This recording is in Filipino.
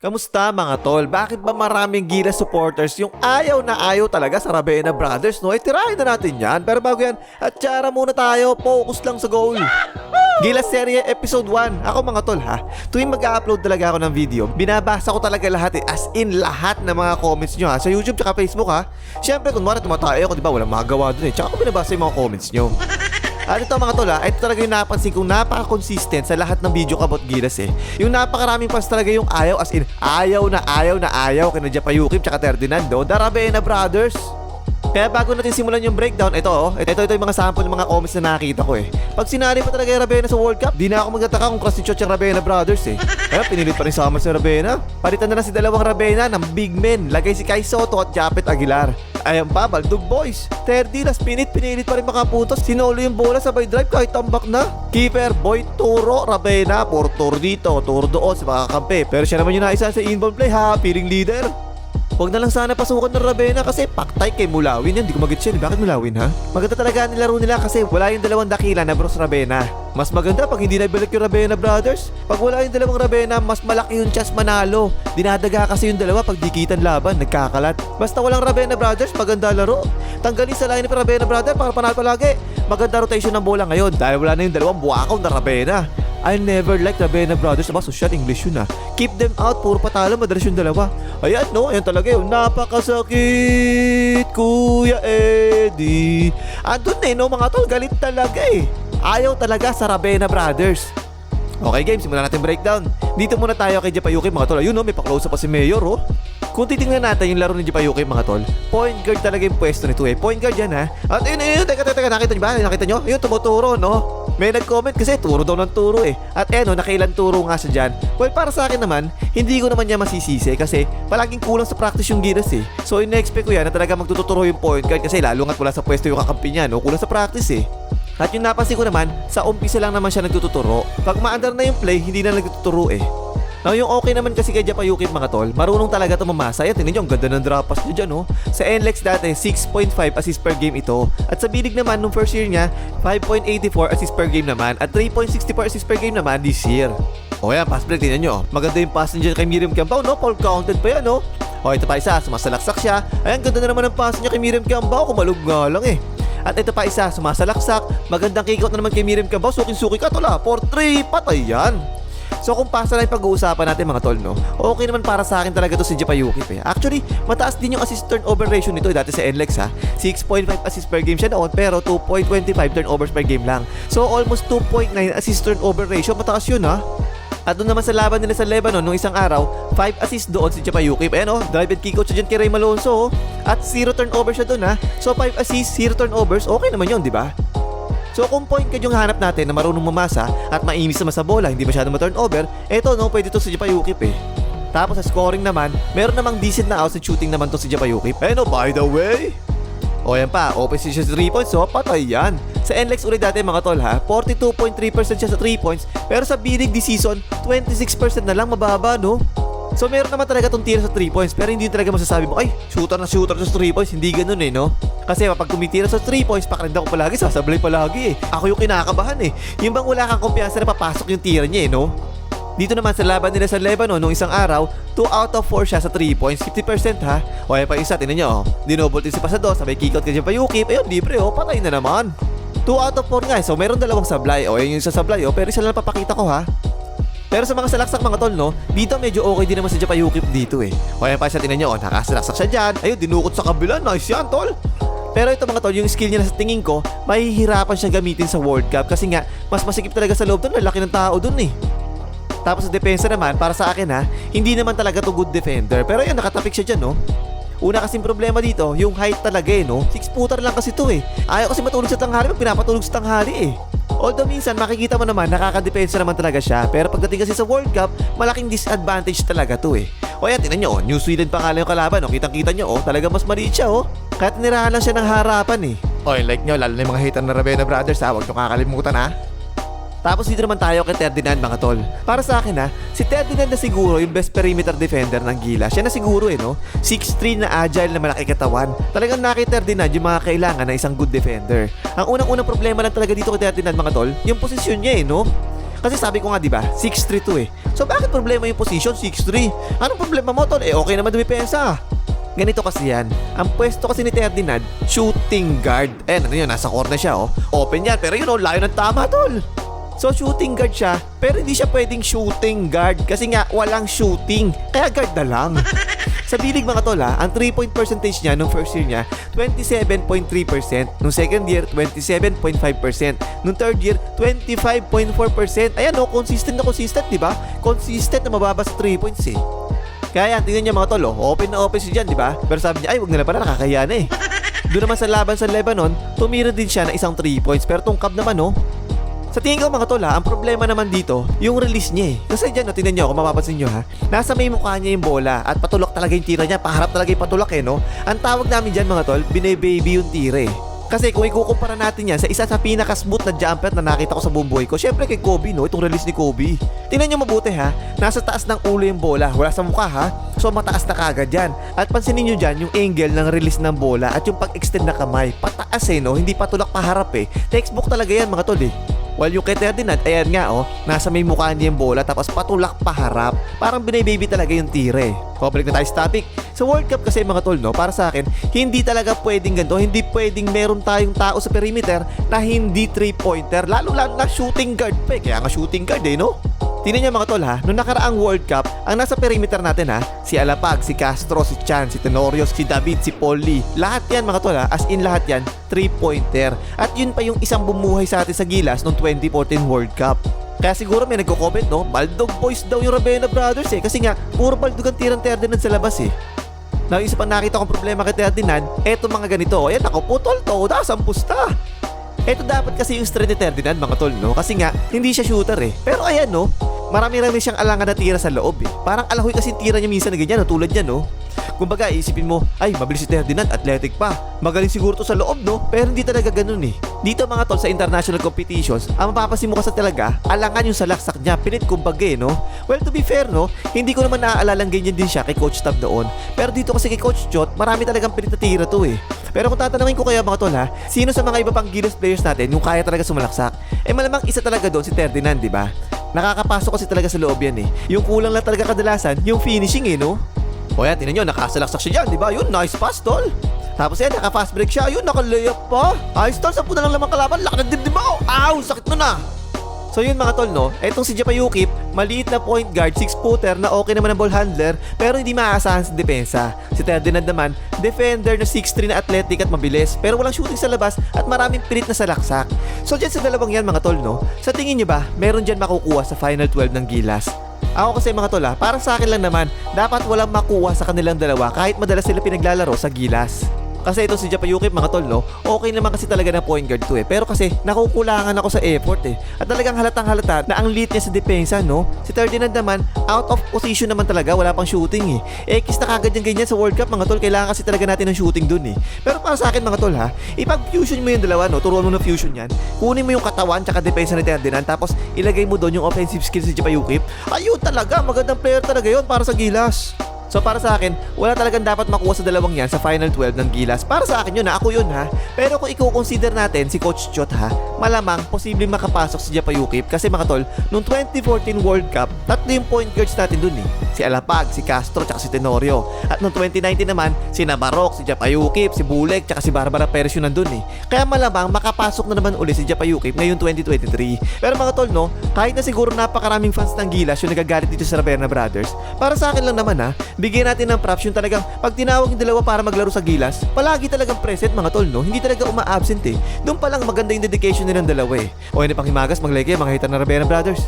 Kamusta mga tol? Bakit ba maraming Gila supporters yung ayaw na ayaw talaga sa Ravena Brothers no? Eh tirahin na natin yan. Pero bago yan, at tsara muna tayo. Focus lang sa goal. Gila Serye Episode 1. Ako mga tol ha, tuwing mag-upload talaga ako ng video, binabasa ko talaga lahat eh. As in lahat ng mga comments nyo ha. Sa YouTube tsaka Facebook ha. Siyempre kunwari tumatayo ako, di ba? Walang magawa dun eh. Tsaka ko binabasa yung mga comments nyo. At ito mga tol ha, ito talaga yung napansin kong napaka-consistent sa lahat ng video kabot Gilas eh. Yung napakaraming fans talaga yung ayaw as in ayaw na ayaw na ayaw kina Japayukip tsaka Ferdinando, Darabena Brothers. Kaya bago natin simulan yung breakdown, ito oh, ito, ito yung mga sample ng mga comments na nakita ko eh. Pag sinali pa talaga yung Ravena sa World Cup, di na ako magtataka kung crush ni Chot yung Ravena Brothers eh. Kaya pinilit pa rin sa si Ravena. Palitan na lang si dalawang Ravena ng big men. Lagay si Kai Soto at Japet Aguilar. Ayan pa, Baldog Boys. Terdilas, pinit, pinilit pa rin makapuntos. Sinolo yung bola sabay drive kahit tambak na. Keeper, Boy Turo, Ravena, puro tour dito, tour doon sa mga kampe. Pero siya naman yung naisa sa inbound play ha, piling leader. Huwag na lang sana pasukan ng Ravena kasi paktay kay Mulawin yan. Hindi ko magets eh. Bakit Mulawin ha? Maganda talaga nilaro nila kasi wala yung dalawang dakila na Bros Ravena. Mas maganda pag hindi nabalik yung Ravena Brothers. Pag wala yung dalawang Ravena, mas malaki yung chance manalo. Dinadaga kasi yung dalawa pag dikitan laban, nagkakalat. Basta walang Ravena Brothers, maganda laro. Tanggalin sa line ng Ravena Brothers para panalo palagi. Maganda rotation ng bola ngayon dahil wala na yung dalawang buwakaw na Ravena. I never liked Ravena Brothers. Aba, social English yun ah. Keep them out, puro patalo, madalas yung dalawa. Ayan no, ayan talaga yun. Napakasakit, Kuya Eddie. Andun eh, no, mga tol, galit talaga eh. Ayaw talaga sa Ravena Brothers. Okay game, simulan natin breakdown. Dito muna tayo kay Japayuki mga tol. Ayun no, may pa-close up pa si Mayor oh. Kung titingnan natin yung laro ni Japayuki mga tol, point guard talaga yung pwesto nito eh. Point guard yan ha. At ayun, ayun, teka, teka, teka, nakita nyo ba? Nakita nyo? Ayun, tumuturo no. May nag-comment kasi turo daw ng turo eh. At eh no, nakailan turo nga siya dyan. Well, para sa akin naman, hindi ko naman niya masisisi kasi palaging kulang sa practice yung Giras eh. So, in-expect ko yan na talaga magtuturo yung point guard kasi lalo nga't wala sa pwesto yung kakampi niya no. Kulang sa practice eh. At yung napansin ko naman, sa umpisa lang naman siya nagtuturo. Pag maandar na yung play, hindi na nagtuturo eh. Now, yung okay naman kasi kay Japayuki mga tol, marunong talaga ito mamasa. Yan, tingnan nyo, ang ganda ng drop pass niya dyan, oh. Sa NLEX dati, 6.5 assist per game ito. At sa bilig naman, nung first year niya, 5.84 assist per game naman. At 3.64 assist per game naman this year. O yan, pass break, tingnan nyo. Maganda yung pass niya kay Miriam Kiambao, no? Paul counted pa yan, no? O, ito pa isa, sumasalaksak siya. Ayan, ganda na naman ang pass niya kay Miriam Kiambao, kumalog nga lang eh. At ito pa isa, sumasalaksak. Magandang kick-out na naman kay Miriam Kiambao, sukin-suki ka, tola. 4-3, patay yan. So kung pasa na yung pag-uusapan natin mga tol, no? Okay naman para sa akin talaga to si Japayuki eh. Actually, mataas din yung assist turnover ratio nito eh, dati sa NLEX ha. 6.5 assist per game siya noon pero 2.25 turnovers per game lang. So almost 2.9 assist turnover ratio, mataas yun ha. At doon naman sa laban nila sa Lebanon nung isang araw, 5 assists doon si Japayuki. Ayan oh, drive and kick out siya dyan kay Ray Malonzo oh. At 0 turnover siya doon ha. So 5 assists, 0 turnovers, okay naman yun, di ba? So kung point guard yung hanap natin na marunong mamasa at maimis naman sa bola, hindi masyadong ma-turnover, eto no, pwede to si Japayukip eh. Tapos sa scoring naman, meron namang decent na out sa shooting naman to si Japayukip. Eh no, by the way, o yan pa, open siya sa 3 points, so patay yan. Sa NLEX ulit dati mga tol ha, 42.3% siya sa 3 points, pero sa bilig this season, 26% na lang mababa no? So meron naman talaga tong tira sa 3 points pero hindi talaga masasabi mo, ay, shooter na shooter sa 3 points, hindi ganun eh, no? Kasi pag tumitira sa 3 points, pakarinda ko palagi, sasablay palagi eh. Ako yung kinakabahan eh. Yung bang wala kang kumpiyansa na papasok yung tira niya eh, no? Dito naman sa laban nila sa Lebanon nung isang araw, 2 out of 4 siya sa 3 points, 50% ha. O ay pa isa, tinan nyo, oh. dinobol din si Pasado, sabay kick out ka dyan pa Yuki, ayun, libre oh, patay na naman. 2 out of 4 nga eh, so meron dalawang sablay, o yun yung sa sablay oh, pero isa lang papakita ko ha. Pero sa mga salaksak mga tol, no? Dito medyo okay din naman si Japayukip dito eh. O yan pa siya, tinan nyo, oh, nakasalaksak siya dyan. Ayun, dinukot sa kabila. Nice yan, tol. Pero ito mga tol, yung skill niya sa tingin ko, mahihirapan siya gamitin sa World Cup kasi nga, mas masikip talaga sa loob doon, lalaki ng tao doon eh. Tapos sa depensa naman, para sa akin ha, hindi naman talaga to good defender. Pero yan, nakatapik siya dyan, no? Una kasing problema dito, yung height talaga eh, no? Six footer lang kasi to eh. Ayaw kasi matulog sa tanghali, pinapatulog sa tanghali eh. Although minsan makikita mo naman nakakadepensa naman talaga siya pero pagdating kasi sa World Cup malaking disadvantage talaga to eh. O yan, tinan nyo, oh, New Zealand pa nga lang yung kalaban, oh. kitang-kita nyo, oh, talaga mas maliit siya, oh. Kaya tinirahan lang siya ng harapan, eh. O, like nyo, lalo na yung mga hater na Ravena Brothers, ha, huwag nyo kakalimutan, ha. Tapos dito naman tayo kay Ferdinand mga tol. Para sa akin ha, si Ferdinand na siguro yung best perimeter defender ng Gila. Siya na siguro eh no. 6'3 na agile na malaki katawan. Talagang nakita Ferdinand yung mga kailangan na isang good defender. Ang unang-unang problema lang talaga dito kay Ferdinand mga tol, yung posisyon niya eh no. Kasi sabi ko nga, di ba, 6'3 to eh. So bakit problema yung position 6'3? Anong problema mo, tol? Eh, okay naman dumipensa. Ganito kasi yan. Ang pwesto kasi ni Ferdinand, shooting guard. Eh, ano yun, nasa corner siya, oh. Open yan, pero yun, oh, layo ng tama, tol. So shooting guard siya, pero hindi siya pwedeng shooting guard kasi nga walang shooting. Kaya guard na lang. Sa bilig mga tol ha, ang 3 point percentage niya nung first year niya, 27.3%. Nung second year, 27.5%. Nung third year, 25.4%. Ayan o, consistent na consistent, di ba? Consistent na mababa sa 3 points eh. Kaya yan, tingnan niya mga tol, oh, open na open si Jan, di ba? Pero sabi niya, ay, wag nila pala, nakakahiya na eh. Doon naman sa laban sa Lebanon, tumira din siya ng isang 3 points. Pero tungkab naman, oh. Sa tingin ko mga tol ha, ang problema naman dito, yung release niya eh. Kasi dyan, no, tingnan niyo, kung mapapansin niyo ha, nasa may mukha niya yung bola at patulok talaga yung tira niya, paharap talaga yung patulok eh, no? Ang tawag namin dyan mga tol, bine-baby yung tira eh. Kasi kung ikukumpara natin yan sa isa sa pinaka-smooth na jumper na nakita ko sa buong buhay ko, syempre kay Kobe, no? Itong release ni Kobe. Tingnan niyo mabuti ha, nasa taas ng ulo yung bola, wala sa mukha ha. So mataas na kagad yan. At pansinin niyo dyan yung angle ng release ng bola at yung pag-extend na kamay. Pataas eh, no? Hindi patulak paharap eh. Textbook talaga yan mga tol eh. While yung kay Ferdinand, ayan nga oh, nasa may mukha niya yung bola tapos patulak paharap. Parang binibaby talaga yung tire. Pabalik na tayo sa topic. Sa World Cup kasi mga tol, no, para sa akin, hindi talaga pwedeng ganito. Hindi pwedeng meron tayong tao sa perimeter na hindi three-pointer. Lalo-lalo na shooting guard pa eh. Kaya nga shooting guard eh, no? Tingnan niyo mga tol ha, noong nakaraang World Cup, ang nasa perimeter natin ha, si Alapag, si Castro, si Chan, si Tenorio, si David, si Paul Lee. Lahat yan mga tol ha, as in lahat yan, three-pointer. At yun pa yung isang bumuhay sa atin sa Gilas noong 2014 World Cup. Kaya siguro may nagko-comment no, Baldog Boys daw yung Ravena Brothers eh. Kasi nga, puro baldog ang tirang Ferdinand sa labas eh. Naisip ang nakita kong problema kay Ferdinand, eto mga ganito, ayan ako putol to, das ang pusta. Ito dapat kasi yung strength ni Ferdinand mga tol no Kasi nga hindi siya shooter eh Pero ayan no Marami-rami siyang alangan na tira sa loob eh. Parang alahoy kasi tira niya minsan na ganyan no? Tulad niya no Kumbaga isipin mo Ay mabilis si Ferdinand Athletic pa Magaling siguro to sa loob no Pero hindi talaga ganun eh Dito mga tol sa international competitions Ang mapapasin mo kasi talaga Alangan yung salaksak niya Pilit kumbaga eh no Well to be fair no Hindi ko naman naaalalang ganyan din siya kay Coach Tab doon Pero dito kasi kay Coach Chot Marami talagang pilit na tira to eh pero kung tatanungin ko kaya mga tol ha, sino sa mga iba pang Gilas players natin yung kaya talaga sumalaksak? Eh malamang isa talaga doon si Ferdinand, di ba? Nakakapasok kasi talaga sa loob yan eh. Yung kulang lang talaga kadalasan, yung finishing eh, no? O yan, tinan nyo, nakasalaksak siya dyan, di ba? Yun, nice pass, tol. Tapos yan, naka-fast break siya. Yun, naka-layup pa. Ayos, tol, sampu na lang lamang kalaban. Laki ng dibdib mo. Ow, sakit nun ah. So yun mga tol no, etong si Japa Yukip, maliit na point guard, 6-footer na okay naman ang ball handler pero hindi maaasahan sa depensa. Si Ferdinand naman, defender na 6'3 na athletic at mabilis pero walang shooting sa labas at maraming pilit na salaksak. So dyan sa dalawang yan mga tol no, sa tingin nyo ba meron dyan makukuha sa final 12 ng Gilas? Ako kasi mga tol ah, para sa akin lang naman, dapat walang makuha sa kanilang dalawa kahit madalas sila pinaglalaro sa Gilas. Kasi ito si Japa Yukip mga tol no, okay naman kasi talaga na point guard to eh. Pero kasi nakukulangan ako sa effort eh. At talagang halatang halata na ang lead niya sa depensa no. Si Ferdinand naman, out of position naman talaga, wala pang shooting eh. Eh, kiss na kagad yung ganyan sa World Cup mga tol, kailangan kasi talaga natin ng shooting dun eh. Pero para sa akin mga tol ha, ipag-fusion mo yung dalawa no, turuan mo ng fusion yan. Kunin mo yung katawan tsaka depensa ni Ferdinand, tapos ilagay mo doon yung offensive skills ni Japa Yukip. Ayun talaga, magandang player talaga yon para sa Gilas. So para sa akin, wala talagang dapat makuha sa dalawang yan sa Final 12 ng Gilas. Para sa akin yun ha, ako yun ha. Pero kung i-consider natin si Coach Chot ha, malamang posibleng makapasok si Japa Yukip kasi mga tol, noong 2014 World Cup, tatlo yung point guards natin dun eh. Si Alapag, si Castro, tsaka si Tenorio. At noong 2019 naman, si Nabarok, si Yukip, si Bulek, tsaka si Barbara Perez yun nandun eh. Kaya malamang makapasok na naman uli si Japa Yukip ngayong 2023. Pero mga tol no, kahit na siguro napakaraming fans ng Gilas yung nagagalit dito sa Raberna Brothers, para sa akin lang naman ha, bigyan natin ng props yung talagang pag tinawag yung dalawa para maglaro sa Gilas, palagi talagang present mga tol no, hindi talaga uma-absent eh. Doon pa lang maganda yung dedication nilang dalawa eh. O yun pang himagas, mag-like mga hitar na Raberna Brothers.